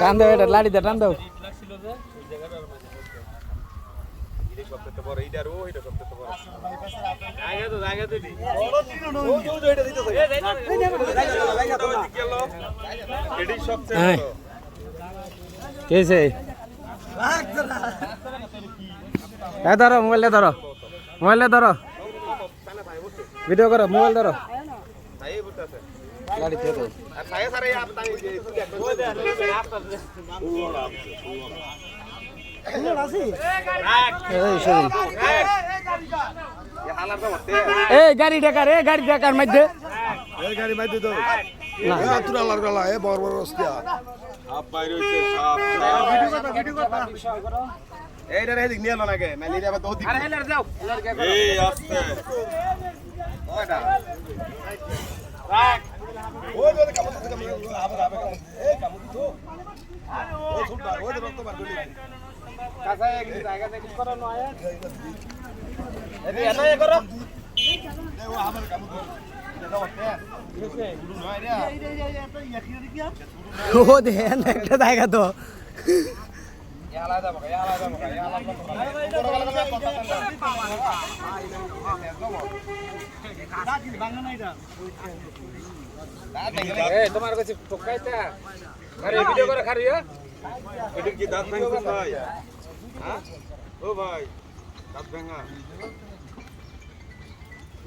টান দাও এটা লাড়িতে টান দাও। কেছে এ ধরো মোবাইলটা ধরো মোবাইলটা ধরো। ভিডিও করো, মোবাইল ধরো। এই গাড়ি টাকার এ গাড়ি টাকার মধ্যে এই, গাড়ি মাইতে তো না। এ বড় বড় অস্তিয়া এইটা রে দিক নিয়ে এলো নাকি ম্যালেরিয়া বা তো দিক এই, আস্তে ওটা ওই যে কামড় দিতে কামড় আবার আবার কামড় এই কামড় দিতো ও ছুটবা ওই যে রক্ত বার করে কাছে কিছু জায়গা থেকে কিছু করো নয় এই এত এ করো এ ও আবার কামড় দিতো এটা হচ্ছে শুরু নয় রে ও দেন একটা জায়গা তো তোমার কাছে টোকাইতা ভিডিও করে খারিয়া এটা কি দাঁত ভাঙছে ভাই? হ্যাঁ? ও ভাই দাঁত ভাঙা।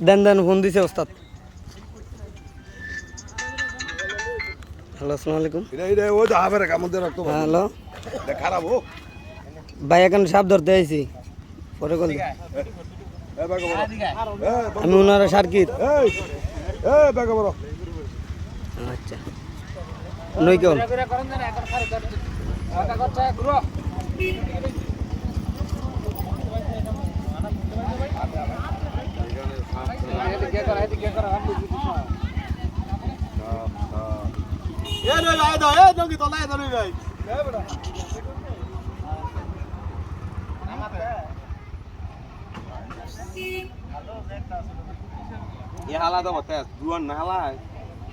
দেন দেন ফোন দিছে ওস্তাদ। হ্যালো আসসালামু আলাইকুম। এটা এটা ও তো আবার কামড় দিয়ে রক্ত হ্যালো। এটা খারাপ ও। ভাই এখন সাপ ধরতে আইছি। পরে কল আমি ওনারা সার্কিট। আচ্ছা। নই কেমন এ রে আয় দাও এ জঙ্গি তো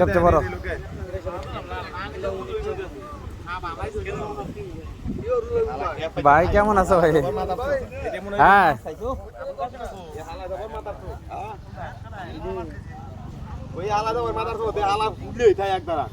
সবচেয়ে বড় ভাই কেমন আছো ভাই হ্যাঁ ওই আলাদা ওই মাথার তো আলা উঠলেই তাই এক দ্বারা